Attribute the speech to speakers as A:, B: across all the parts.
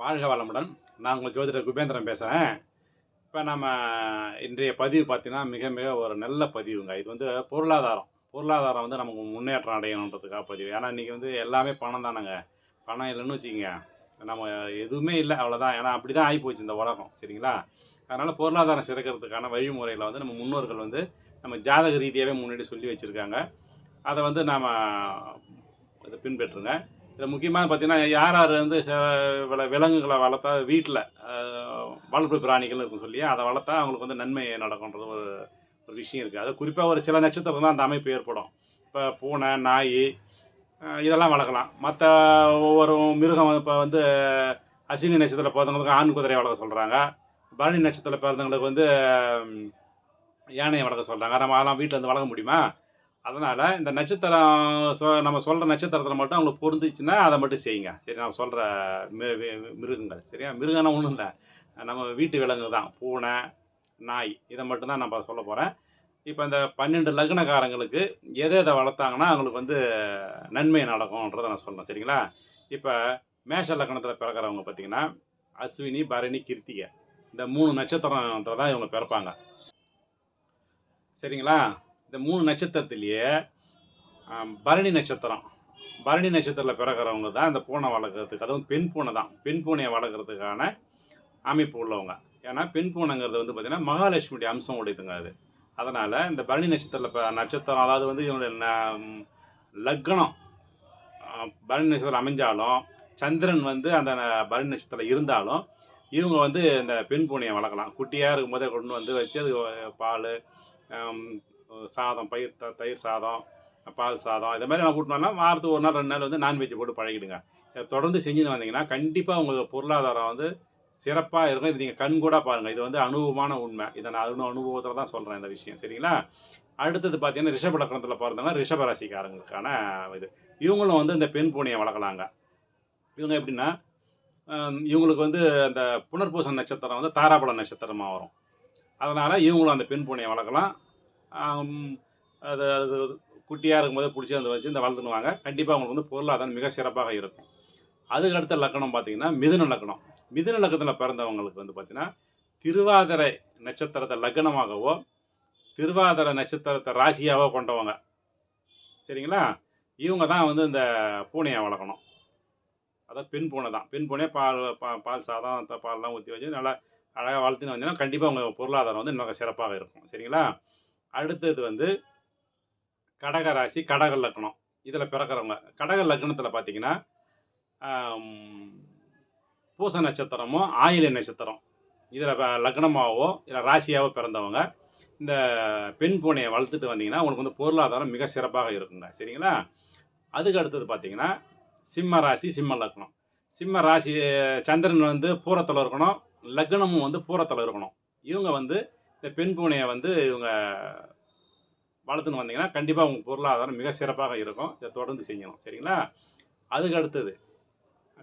A: வாழ்க வளமுடன். நான் உங்கள் ஜோதிடர் குபேந்திரன் பேசுகிறேன் இப்போ நம்ம இன்றைய பதிவு பார்த்தீங்கன்னா மிக மிக ஒரு நல்ல பதிவுங்க. இது வந்து பொருளாதாரம். பொருளாதாரம் வந்து நமக்கு முன்னேற்றம் அடையணுன்றதுக்காக பதிவு. ஏன்னா இன்றைக்கி வந்து எல்லாமே பணம் தானேங்க. பணம் இல்லைன்னு வச்சுக்கோங்க. நம்ம எதுவுமே இல்லை அவ்வளோதான் ஏன்னா அப்படி தான் ஆகிப்போச்சு இந்த உலகம். சரிங்களா? அதனால் பொருளாதாரம் சிறக்கிறதுக்கான வழிமுறையில் வந்து நம்ம முன்னோர்கள் வந்து நம்ம ஜாதக ரீதியாகவே முன்னாடி சொல்லி வச்சுருக்காங்க. அதை வந்து நாம் இதை பின்பற்றுங்க. இதில் முக்கியமாக பார்த்தீங்கன்னா யார் யார் வந்து ச- வில விலங்குகளை வளர்த்தா வீட்டில் வளர்ப்பு பிராணிகள் இருக்கும் சொல்லி அதை வளர்த்தா அவங்களுக்கு வந்து நன்மை நடக்கும்ன்றது ஒரு ஒரு விஷயம் இருக்குது அது குறிப்பாக ஒரு சில நட்சத்திரம் தான் அந்த அமைப்பு ஏற்படும். இப்போ பூனை நாய் இதெல்லாம் வளர்க்கலாம். மற்ற ஒவ்வொரு மிருகம் இப்போ வந்து அஸ்வினி நட்சத்திரத்தில் பிறந்தவங்களுக்கு ஆண் குதிரையை வளர்க்க சொல்கிறாங்க பரணி நட்சத்திரத்தில் பிறந்தவங்களுக்கு வந்து யானையை வளர்க்க சொல்கிறாங்க நம்ம அதெல்லாம் வீட்டில் வந்து வளர்க்க முடியுமா? அதனால் இந்த நட்சத்திரம் சொ நம்ம சொல்கிற நட்சத்திரத்தில் மட்டும் அவங்களுக்கு பொருந்துச்சுன்னா அதை மட்டும் செய்யுங்க. சரி நான் சொல்கிற மிருகங்கள். சரியா? மிருகம்னா ஒன்றும் இல்லை. நம்ம வீட்டு விலங்கு தான். பூனை நாய் இதை மட்டும்தான் நம்ம சொல்ல போகிறேன் இப்போ இந்த பன்னெண்டு லக்னக்காரங்களுக்கு எதை எதை வளர்த்தாங்கன்னா அவங்களுக்கு வந்து நன்மை நடக்கும்ன்றதை நான் சொல்கிறேன் சரிங்களா? இப்போ மேஷ லக்னத்தில் பிறக்கிறவங்க பார்த்தீங்கன்னா அஸ்வினி பரணி கிருத்திகை. இந்த மூணு நட்சத்திரத்தில் தான் இவங்க பிறப்பாங்க. சரிங்களா? இந்த மூணு நட்சத்திரத்திலேயே பரணி நட்சத்திரம். பரணி நட்சத்திரத்தில் பிறக்கிறவங்க தான் இந்த பூனை வளர்க்குறதுக்கு அதுவும் பெண் பூனை தான். பெண் பூனையை வளர்க்குறதுக்கான அமைப்பு உள்ளவங்க. ஏன்னா பெண் பூனைங்கிறது வந்து பார்த்திங்கன்னா மகாலட்சுமியுடைய அம்சம் உடையதுங்க அது. அதனால் இந்த பரணி நட்சத்திரத்தில் இப்போ நட்சத்திரம் அதாவது வந்து இவனுடைய ந- லக்னம் பரணி நட்சத்திரம் அமைஞ்சாலும் சந்திரன் வந்து அந்த ந- பரணி நட்சத்திரத்தில் இருந்தாலும் இவங்க வந்து இந்த பெண் பூனையை வளர்க்கலாம். குட்டியாக இருக்கும்போதே கொண்டு வந்து வச்சு அது பால் சாதம் பயிர் த தயிர் சாதம் பால் சாதம் இது மாதிரி நான் கூட்டினோம்னா வாரத்துக்கு ஒரு நாள் ரெண்டு நாள் வந்து நான்வெஜ் போட்டு பழகிடுங்க. இதை தொடர்ந்து செஞ்சுன்னு வந்தீங்கன்னா கண்டிப்பாக உங்களுக்கு பொருளாதாரம் வந்து சிறப்பாக இருக்கும். இது நீங்கள் கண் கூட பாருங்கள் இது வந்து அனுபவமான உண்மை. இதை நான் அனு அனுபவத்தில் தான் சொல்கிறேன் இந்த விஷயம். சரிங்களா? அடுத்தது பார்த்தீங்கன்னா ரிஷப லக்கணத்தில் பிறந்தவங்க ரிஷப ராசிக்காரங்களுக்கான இது. இவங்களும் வந்து இந்த பெண் பூனையை வளர்க்கலாங்க. இவங்க எப்படின்னா இவங்களுக்கு வந்து அந்த புனர்பூச நட்சத்திரம் வந்து தாராபல நட்சத்திரமாக வரும். அதனால் இவங்களும் அந்த பெண் பூனையை வளர்க்கலாம். அது அது குட்டியாக இருக்கும்போது பிடிச்சி வந்து வச்சு இந்த வளர்த்துனுவாங்க கண்டிப்பாக அவங்களுக்கு வந்து பொருளாதாரம் மிக சிறப்பாக இருக்கும். அதுக்கு அடுத்த லக்கணம் பார்த்தீங்கன்னா மிதுன லக்கணம். மிதுன லக்கணத்தில் பிறந்தவங்களுக்கு வந்து பார்த்திங்கன்னா திருவாதிரை நட்சத்திரத்தை லக்னமாகவோ திருவாதிரை நட்சத்திரத்தை ராசியாகவோ கொண்டவங்க. சரிங்களா? இவங்க தான் வந்து இந்த பூனையை வளர்க்கணும். அதான் பெண் பூனை தான். பெண் பூனையை பால் பா பால் சாதம் த- பால்லாம் ஊற்றி வச்சு நல்லா அழகாக வளர்த்துன்னு வந்தீங்கன்னா கண்டிப்பாக உங்கள் பொருளாதாரம் வந்து மிக சிறப்பாக இருக்கும். சரிங்களா? அடுத்தது வந்து கடக ராசி கடக லக்னம். இதில் பிறக்கிறவங்க. கடக லக்னத்தில் பார்த்தீங்கன்னா பூச நட்சத்திரமோ ஆயிலை நட்சத்திரம். இதில் லக்னமாகவோ இல்லை ராசியாகவோ பிறந்தவங்க இந்த பெண் பூனையை வளர்த்துட்டு வந்தீங்கன்னா உங்களுக்கு வந்து பொருளாதாரம் மிக சிறப்பாக இருக்குங்க. சரிங்களா? அதுக்கு அடுத்தது பார்த்தீங்கன்னா சிம்ம ராசி சிம்ம லக்னம். சிம்ம ராசி சந்திரன் வந்து பூரத்தில் இருக்கணும் லக்னமும் வந்து பூரத்தில் இருக்கணும். இவங்க வந்து இந்த பெண் பூனையை வந்து இவங்க வளர்த்துன்னு வந்தீங்கன்னா கண்டிப்பாக உங்கள் பொருளாதாரம் மிக சிறப்பாக இருக்கும். இதை தொடர்ந்து செய்யணும். சரிங்களா? அதுக்கு அடுத்தது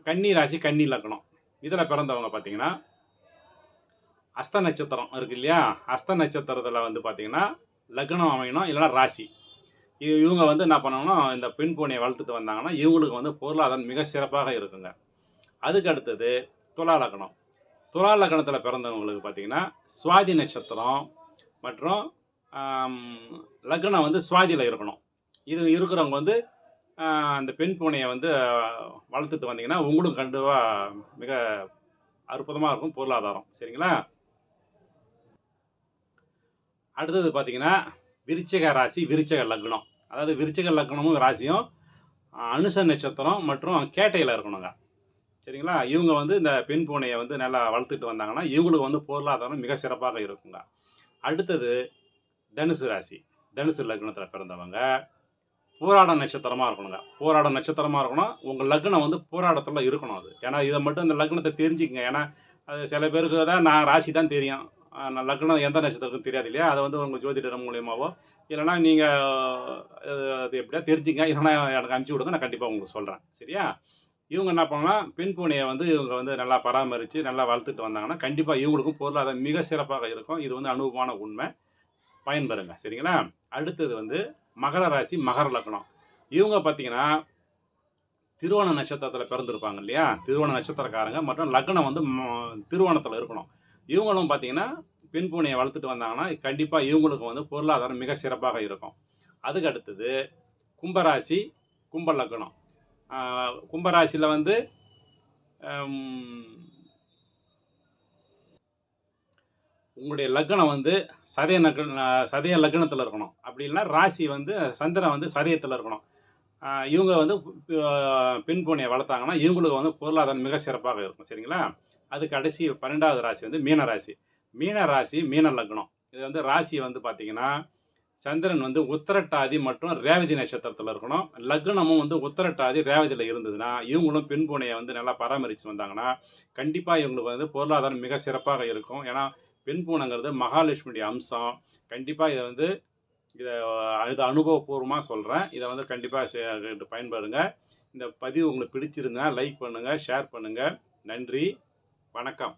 A: கன்னி ராசி கன்னி லக்னம் இதில் பிறந்தவங்க பார்த்தீங்கன்னா அஸ்த நட்சத்திரம் இருக்கு இல்லையா? அஸ்த நட்சத்திரத்தில் வந்து பார்த்தீங்கன்னா லக்னம் அமையணும் இல்லைன்னா ராசி. இது இவங்க வந்து என்ன பண்ணணும்னா இந்த பெண் பூனையை வளர்த்துட்டு வந்தாங்கன்னா இவங்களுக்கு வந்து பொருளாதாரம் மிக சிறப்பாக இருக்குங்க. அதுக்கு அடுத்தது துலா லக்னம் துலா லக்னத்தில் பிறந்தவங்களுக்கு பார்த்தீங்கன்னா சுவாதி நட்சத்திரம் மற்றும் லக்னம் வந்து சுவாதியில் இருக்கணும். இது இருக்கிறவங்க வந்து அந்த பெண் பூனையை வந்து வளர்த்துட்டு வந்தீங்கன்னா உங்களும் கண்டிப்பாக மிக அற்புதமாக இருக்கும் பொருளாதாரம். சரிங்களா? அடுத்தது பார்த்தீங்கன்னா விருச்சக ராசி விருச்சக லக்னம். அதாவது விருச்சக லக்னமும் ராசியும் அனுச நட்சத்திரம் மற்றும் கேட்டையில் இருக்கணுங்க. சரிங்களா? இவங்க வந்து இந்த பெண் பூனையை வந்து நல்லா வளர்த்துட்டு வந்தாங்கன்னா இவங்களுக்கு வந்து பொருளாதாரம் மிக சிறப்பாக இருக்குங்க. அடுத்தது தனுசு ராசி. தனுசு லக்னத்தில் பிறந்தவங்க. போராட நட்சத்திரமாக இருக்கணுங்க. போராட நட்சத்திரமாக இருக்கணும். உங்கள் லக்னம் வந்து போராட்டத்தில் இருக்கணும் அது. ஏன்னா இதை மட்டும் இந்த லக்னத்தை தெரிஞ்சுக்கங்க. ஏன்னா அது சில பேருக்கு தான் நான் ராசி தான் தெரியும். நான் லக்னம் எந்த நட்சத்திரத்துக்கும் தெரியாது இல்லையா? அதை வந்து உங்கள் ஜோதிடர் மூலியமாவோ இல்லைனா நீங்கள் அது எப்படியா தெரிஞ்சுங்க இல்லைனா எனக்கு அனுப்பிச்சி விடுங்க. நான் கண்டிப்பாக உங்களுக்கு சொல்கிறேன் சரியா? இவங்க என்ன பண்ணலாம் பெண் பூனையை வந்து இவங்க வந்து நல்லா பராமரித்து நல்லா வளர்த்துட்டு வந்தாங்கன்னா கண்டிப்பாக இவங்களுக்கும் பொருளாதாரம் மிக சிறப்பாக இருக்கும். இது வந்து அனுபவமான உண்மை. பயன்பெறுங்க. சரிங்களா? அடுத்தது வந்து மகர ராசி மகர லக்னம். இவங்க பார்த்தீங்கன்னா திருவோண நட்சத்திரத்தில் பிறந்திருப்பாங்க இல்லையா? திருவோண நட்சத்திரக்காரங்க மற்றும் லக்னம் வந்து ம- திருவோணத்தில் இருக்கணும். இவங்களும் பார்த்தீங்கன்னா பெண் பூனையை வளர்த்துட்டு வந்தாங்கன்னா கண்டிப்பாக இவங்களுக்கு வந்து பொருளாதாரம் மிக சிறப்பாக இருக்கும். அதுக்கு அடுத்தது கும்பராசி கும்ப லக்னம். கும்பராசியில் வந்து உங்களுடைய லக்னம் வந்து சதய லக்ன சதய லக்னத்தில் இருக்கணும். அப்படி இல்லைன்னா ராசி வந்து சந்திரன் வந்து சதயத்தில் இருக்கணும். இவங்க வந்து ஆஹ் பெண் பூனையை வளர்த்தாங்கன்னா இவங்களுக்கு வந்து பொருளாதாரம் மிக சிறப்பாக இருக்கும். சரிங்களா? அது கடைசி பன்னெண்டாவது ராசி வந்து மீன ராசி. மீன ராசி மீன லக்னம். இது வந்து ராசி வந்து பார்த்திங்கன்னா சந்திரன் வந்து உத்தரட்டாதி மற்றும் ரேவதி நட்சத்திரத்தில் இருக்கணும். லக்னமும் வந்து உத்தரட்டாதி ரேவதியில் இருந்ததுன்னா இவங்களும் பெண் பூனையை வந்து நல்லா பராமரித்து வந்தாங்கன்னா கண்டிப்பாக இவங்களுக்கு வந்து பொருளாதாரம் மிக சிறப்பாக இருக்கும். ஏன்னா பெண் பூனைங்கிறது மகாலட்சுமியுடைய அம்சம். கண்டிப்பாக இதை வந்து இதை இது அனுபவபூர்வமாக சொல்கிறேன் இதை வந்து கண்டிப்பாக பயன்படுங்க. இந்த பதிவு உங்களுக்கு பிடிச்சிருந்தா லைக் பண்ணுங்கள் ஷேர் பண்ணுங்கள் நன்றி. வணக்கம்.